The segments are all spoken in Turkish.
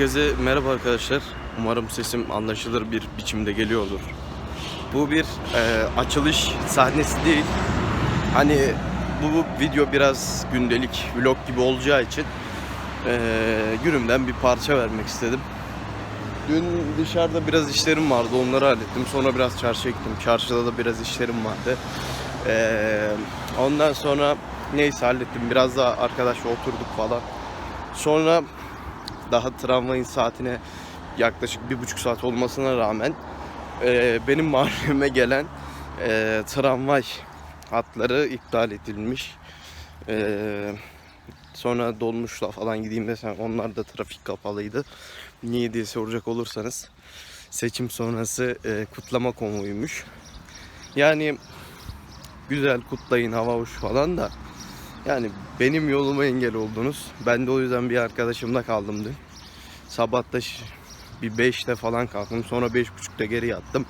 Herkese merhaba arkadaşlar. Umarım sesim anlaşılır bir biçimde geliyordur. Bu bir e, açılış sahnesi değil. Hani bu, bu video biraz gündelik vlog gibi olacağı için e, günümden bir parça vermek istedim. Dün dışarıda biraz işlerim vardı onları hallettim. Sonra biraz çarşıya gittim. Çarşıda da biraz işlerim vardı. E, ondan sonra neyse hallettim. Biraz daha arkadaşla oturduk falan. Sonra daha tramvayın saatine yaklaşık bir buçuk saat olmasına rağmen e, benim mahalleme gelen e, tramvay hatları iptal edilmiş. E, sonra dolmuşla falan gideyim desem onlar da trafik kapalıydı. Niye diye soracak olursanız seçim sonrası e, kutlama konvoyuymuş. Yani güzel kutlayın hava hoş falan da yani benim yoluma engel oldunuz. Ben de o yüzden bir arkadaşımda kaldım dün. Sabah da bir 5'te falan kalktım. Sonra 5.30'da geri yattım.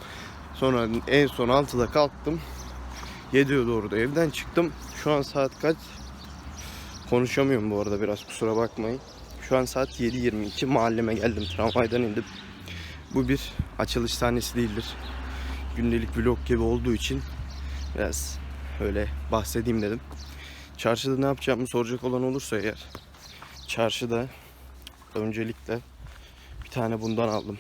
Sonra en son 6'da kalktım. 7'ye doğru da evden çıktım. Şu an saat kaç? Konuşamıyorum bu arada biraz kusura bakmayın. Şu an saat 7.22 mahalleme geldim. Tramvaydan indim. Bu bir açılış sahnesi değildir. Gündelik vlog gibi olduğu için biraz öyle bahsedeyim dedim. Çarşıda ne yapacağımı soracak olan olursa eğer çarşıda öncelikle bir tane bundan aldım.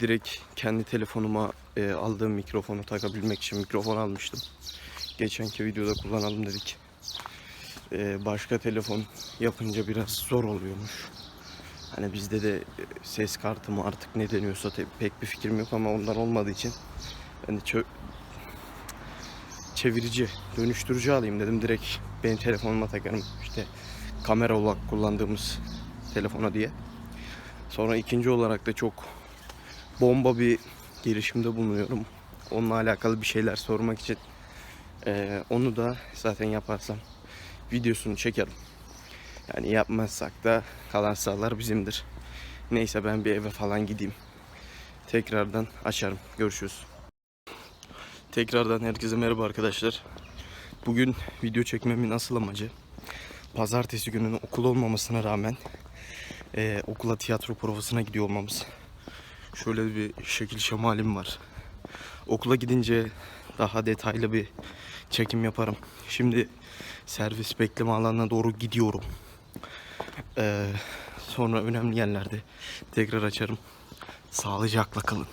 Direkt kendi telefonuma e, aldığım mikrofonu takabilmek için mikrofon almıştım. Geçenki videoda kullanalım dedik. E, başka telefon yapınca biraz zor oluyormuş. Hani bizde de e, ses kartı mı artık ne deniyorsa pek bir fikrim yok ama ondan olmadığı için ben de çö- çevirici, dönüştürücü alayım dedim. Direkt benim telefonuma takarım. İşte kamera olarak kullandığımız telefona diye. Sonra ikinci olarak da çok bomba bir girişimde bulunuyorum. Onunla alakalı bir şeyler sormak için. Ee, onu da zaten yaparsam videosunu çekerim. Yani yapmazsak da kalan sahalar bizimdir. Neyse ben bir eve falan gideyim. Tekrardan açarım. Görüşürüz. Tekrardan herkese merhaba arkadaşlar. Bugün video çekmemin asıl amacı pazartesi gününün okul olmamasına rağmen eee, okula tiyatro provasına gidiyor olmamız. Şöyle bir şekil şemalim var. Okula gidince daha detaylı bir çekim yaparım. Şimdi servis bekleme alanına doğru gidiyorum. Eee, sonra önemli yerlerde tekrar açarım. Sağlıcakla kalın.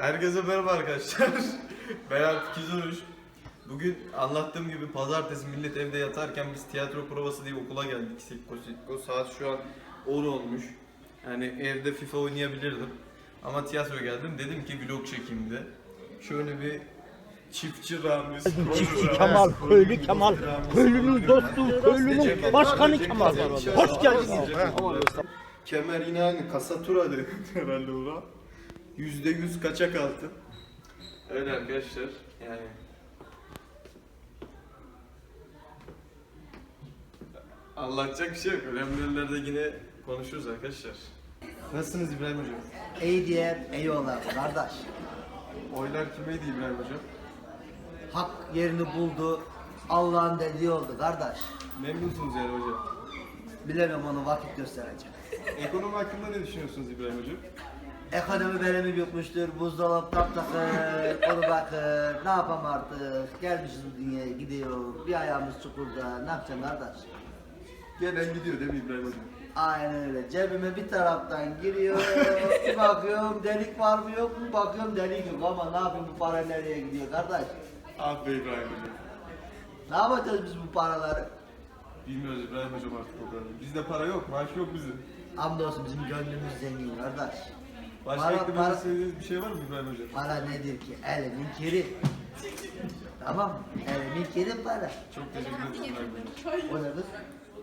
Herkese merhaba arkadaşlar. ben Alp Kizuruş. Bugün anlattığım gibi pazartesi millet evde yatarken biz tiyatro provası diye okula geldik. Sikko sikko saat şu an 10 olmuş. Yani evde FIFA oynayabilirdim. Ama tiyatro geldim. Dedim ki vlog çekeyim de. Şöyle bir çiftçi Ramiz. Çiftçi Kemal, köylü Kemal, köylünün dostu, köylünün başkanı Kemal. Hoş geldiniz. Kemer yine aynı kasatura dedi herhalde ona. Yüzde yüz kaçak altın. Öyle arkadaşlar yani. Anlatacak bir şey yok. Önemli yerlerde yine konuşuruz arkadaşlar. Nasılsınız İbrahim Hocam? İyi diye eyvallah kardeş. Oylar kimeydi İbrahim Hocam? Hak yerini buldu. Allah'ın dediği oldu kardeş. Memnunsunuz yani hocam. Bilemem onu vakit gösterecek. Ekonomi hakkında ne düşünüyorsunuz İbrahim Hocam? Ekonomi belimi yutmuştur. Buzdolabı tak takır, onu bakır. Ne yapam artık? Gelmişiz bu dünyaya gidiyor. Bir ayağımız çukurda. Ne yapacaksın kardeş? Gelen gidiyor değil mi İbrahim Hocam? Aynen öyle. Cebime bir taraftan giriyor. bir bakıyorum delik var mı yok mu? Bakıyorum delik yok ama ne yapayım bu para nereye gidiyor kardeş? Ah be İbrahim Hocam. Ne yapacağız biz bu paraları? Bilmiyoruz İbrahim Hocam artık o kadar. Bizde para yok, maaş yok bizim. Hamdolsun bizim gönlümüz zengin kardeş. Başka Para- eklememizi para- istediğiniz bir şey var mı İbrahim Hocam? Para nedir ki? Elimin kiri. tamam mı? Elimin kiri para. Çok teşekkür ederim İbrahim Hocam. O ne kız?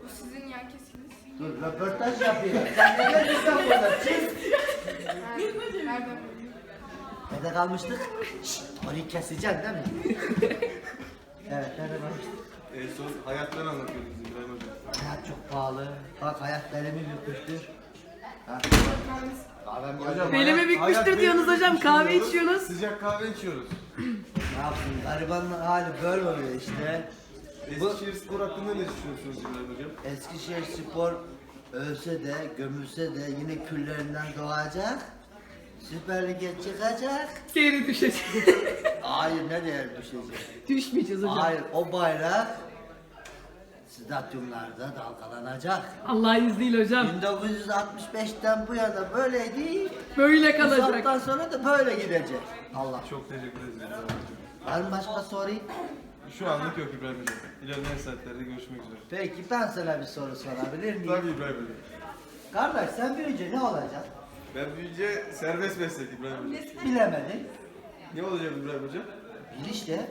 Bu sizin yan kesiniz. Dur röportaj yapıyor. Sen ne geldin burada? Çık. Nereden? Nerede kalmıştık? Şşt, orayı keseceksin değil mi? evet nerede kalmıştık? En son hayattan anlatıyordunuz İbrahim Hocam. Hayat çok pahalı. Bak hayat belimi bükmüştür. Ha. Kahvem geldi. Hocam, Belimi bükmüştür diyorsunuz hocam, kahve içiyorsunuz. Sıcak kahve içiyoruz. Ne yapsın? Garibanın hali böyle oluyor işte. Bu- Eskişehir Spor hakkında ne düşünüyorsunuz İbrahim Hocam? Eskişehir Spor ölse de gömülse de yine küllerinden doğacak. Süper Lig'e çıkacak. Geri düşecek. Hayır ne değer düşecek? Düşmeyeceğiz hocam. Hayır o bayrak stadyumlarda dalgalanacak. Allah izniyle hocam. 1965'ten bu yana böyleydi. Böyle Bu kalacak. saatten sonra da böyle gidecek. Allah. Çok teşekkür ederim. Var mı başka soru? Şu anlık yok İbrahim Hocam. İlerleyen saatlerde görüşmek üzere. Peki ben sana bir soru sorabilir miyim? Tabii İbrahim Hocam. Kardeş sen büyüyünce ne olacaksın? Ben büyüyünce serbest meslek İbrahim Hocam. Bilemedin. Ne olacak İbrahim Hocam? Bil işte.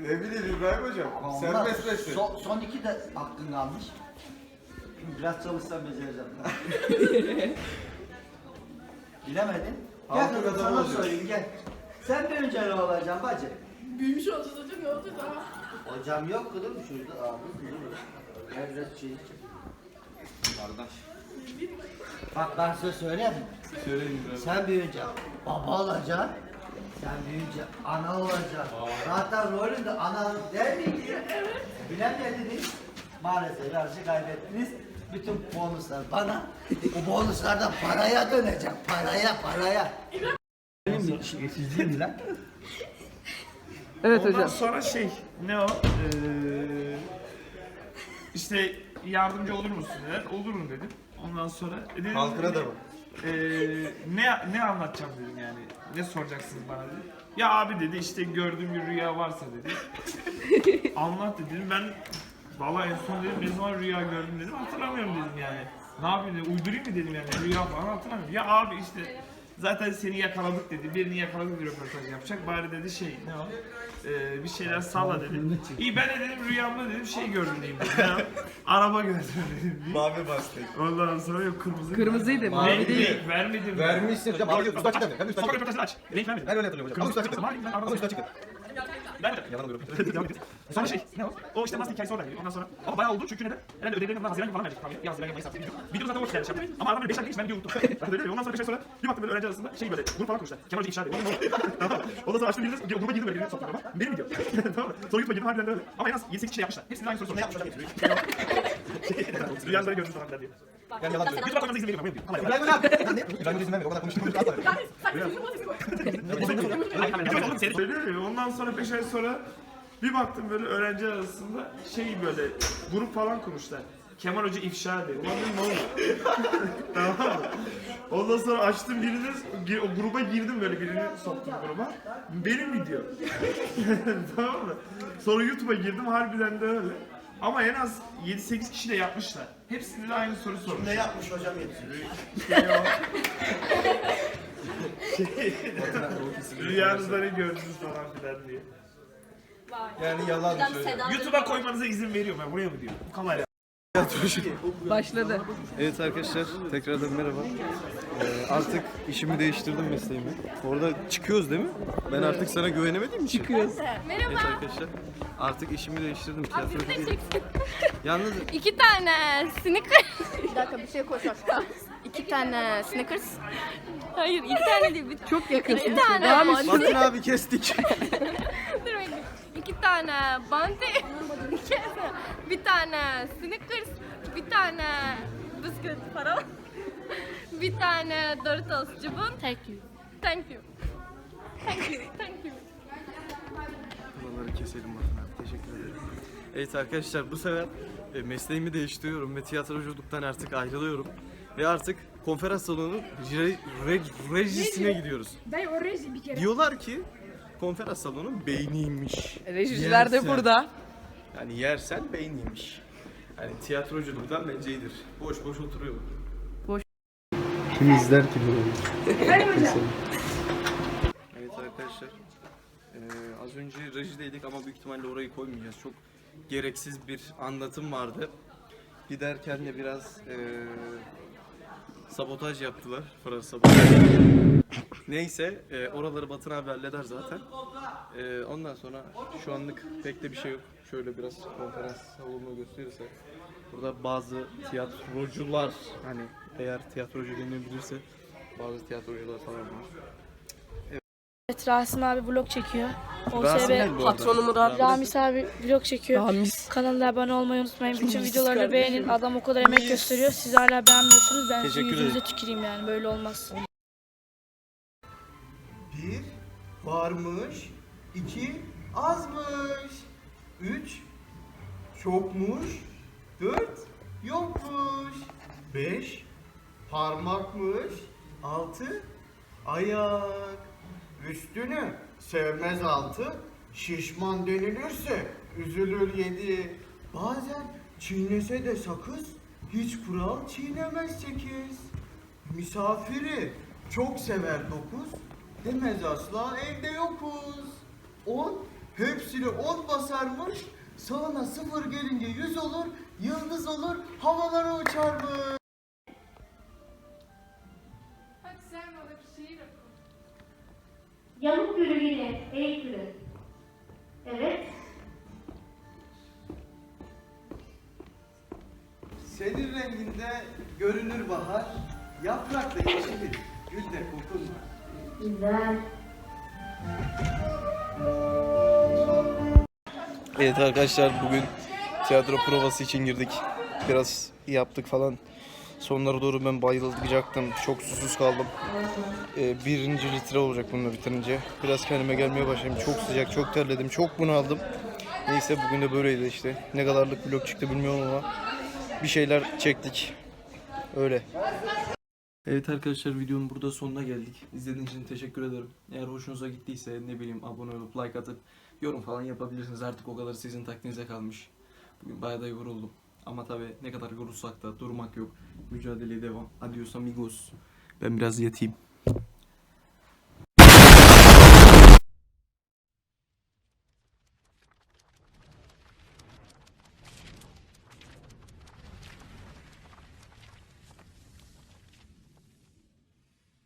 Ne bileyim İbrahim Hocam. Onlar- Serbest meslek. Son, son iki de aklın kalmış. Biraz çalışsam becereceğim. Bilemedin. Gel kızım adamı sana olacak. sorayım gel. Sen büyüyünce ne olacaksın bacı? Büyümüş olacağız hocam ne olacağız ama. Hocam yok kızım şurada abi. Gel biraz şey için. Kardeş. Bak ben size söyleyeyim mi? Söyleyin Hocam. Sen büyüyünce baba olacaksın. Sen büyüyünce ana olacaksın. Zaten rolün de ana değil miydi? Evet. Bilemediniz. Maalesef yarışı kaybettiniz. Bütün bonuslar bana. O bonuslardan paraya dönecek. Paraya paraya. Benim şerefsizliğim mi lan? Evet Ondan hocam. sonra şey ne o? Ee, işte yardımcı olur musun dediler. Olurum dedim. Ondan sonra e, dedim, Halkına da bak. Ee, ne ne anlatacağım dedim yani. Ne soracaksınız bana dedi. Ya abi dedi işte gördüğüm bir rüya varsa dedi. Anlat dedim. Ben vallahi en son dedim ne zaman rüya gördüm dedim hatırlamıyorum dedim yani. Ne yapayım dedim uydurayım mı dedim yani rüya falan hatırlamıyorum. Ya abi işte zaten seni yakaladık dedi. Birini yakaladık bir röportaj yapacak. Bari dedi şey ne o? Ee, bir şeyler salla dedi. İyi ben de dedim rüyamda dedim şey gördüm diyeyim dedim. Ya, araba gördüm dedim. Mavi bastık. Ondan sonra yok kırmızı. Kırmızıydı, mavi Renk- değil. renk Vermedim. Vermişsin hocam. Abi üstü açık Ben üstü Sonra açık. röportajı aç. Renk vermedim. Ben öyle hatırlıyorum hocam. Ama üstü açık. Ben Ama üstü açık. Vermedim. Yalan oluyorum. Devam ediyoruz. Sonra şey, ne o? O işte master hikayesi orada geliyor. Ondan sonra, ama bayağı oldu çünkü neden? Herhalde ödevlerini falan Haziran gibi falan verecek. Tamam, ya Haziran gibi Mayıs artık video. Video zaten o işte yaptı. Ama adam böyle 5 ay geçti ben video unuttum. Ben de öyle Ondan sonra 5 ay sonra bir baktım böyle öğrenci arasında şey böyle grup falan kurmuşlar. Kemal Hoca ifşa ediyor. Tamam mı? Ondan sonra açtım biriniz, gruba girdim böyle birini soktum ama. Benim video. tamam mı? Sonra YouTube'a girdim harbiden de öyle. Ama en az 7-8 kişi yapmışlar. Hepsinin aynı soru sormuş. Rüyaları gördünüz falan filan diye. Yani yalan diyorum. YouTube'a koymanıza izin veriyorum. İzin. O kadar konuştum. Atla. Ondan sonra 5 ay sonra bir baktım böyle öğrenci arasında şey böyle grup falan kurmuşlar. Kemal Hoca ifşa ediyor. Ulan dedim ne oldu? tamam mı? Ondan sonra açtım birini, gi- o gruba girdim böyle birini soktum gruba. Benim video. tamam mı? Sonra YouTube'a girdim harbiden de öyle. Ama en az 7-8 kişi de yapmışlar. Hepsinde de aynı soru sormuş. Ne yapmış hocam yetişiyor? Rüyanızda ne gördünüz falan filan diye. Yani yalan söylüyor. YouTube'a koymanıza izin veriyorum ben buraya mı diyor? Bu kamera. Başladı. Evet arkadaşlar tekrardan merhaba. Ee, artık işimi değiştirdim mesleğimi. Orada çıkıyoruz değil mi? Ben artık sana güvenemediğim için. Çıkıyoruz. Evet Merhaba. arkadaşlar artık işimi değiştirdim. Tiyatrocu Siz de değil. çeksin. Yalnız İki tane Snickers. Bir dakika bir şey koysak. İki tane Snickers. Hayır iki tane değil. Bir... Çok yakınsın. İki tane. Batın abi kestik. Tane Bounty. bir tane Snickers. Bir tane bisküvit para. bir tane Doritos cubun. Thank you. Thank you. Thank you. Thank you. Buraları keselim Batın abi. Teşekkür ederim. Evet arkadaşlar bu sefer e, mesleğimi değiştiriyorum ve tiyatroculuktan artık ayrılıyorum. Ve artık konferans salonu re, re- rejisine gidiyoruz. Ben o reji bir kere. Diyorlar ki konferans salonu beyniymiş. Rejiciler de Yersen- burada. Yani yersen beyniymiş. Yani tiyatroculuktan bence iyidir. Boş boş oturuyor. Kim izler ki bunu? Evet arkadaşlar. Ee, az önce rejideydik ama büyük ihtimalle orayı koymayacağız. Çok gereksiz bir anlatım vardı. Giderken de biraz ee, sabotaj yaptılar. Fransız sabotaj. Neyse e, oraları Batın abi halleder zaten. E, ondan sonra şu anlık pek de bir şey yok. Şöyle biraz konferans salonunu gösterirse. Burada bazı tiyatrocular hani eğer tiyatrocu denilebilirse bazı tiyatrocular falan var. Evet Rasim abi vlog çekiyor. OSB bu arada. Patronu Murat. Ramiz abi vlog çekiyor. Ramiz. Kanalına abone olmayı unutmayın. Bütün videolarını beğenin. Adam o kadar emek gösteriyor. Siz hala beğenmiyorsunuz. Ben sizin yüzünüze tüküreyim yani. Böyle olmaz. Bir varmış, iki azmış, üç çokmuş, dört yokmuş, beş parmakmış, altı ayak. Üstünü sevmez altı, şişman denilirse üzülür yedi. Bazen çiğnese de sakız, hiç kural çiğnemez sekiz. Misafiri çok sever dokuz, demez asla evde yokuz. On, hepsini on basarmış, sağına sıfır gelince yüz olur, yıldız olur, havalara uçarmış. Yamuk yürü yine, eğik yürü. Evet. Senin renginde görünür bahar, yaprak da yeşilir, gül de kokun var. Güzel. Evet arkadaşlar bugün tiyatro provası için girdik. Biraz yaptık falan. Sonlara doğru ben bayılacaktım. Çok susuz kaldım. Ee, birinci litre olacak bunu bitirince. Biraz kendime gelmeye başladım. Çok sıcak, çok terledim, çok bunaldım. Neyse bugün de böyleydi işte. Ne kadarlık vlog çıktı bilmiyorum ama bir şeyler çektik. Öyle. Evet arkadaşlar videonun burada sonuna geldik. İzlediğiniz için teşekkür ederim. Eğer hoşunuza gittiyse ne bileyim abone olup like atıp yorum falan yapabilirsiniz. Artık o kadar sizin takdinize kalmış. Bugün bayağı da yoruldum. Ama tabii ne kadar yorulsak da durmak yok. Mücadeleye devam. Adios amigos. Ben biraz yatayım.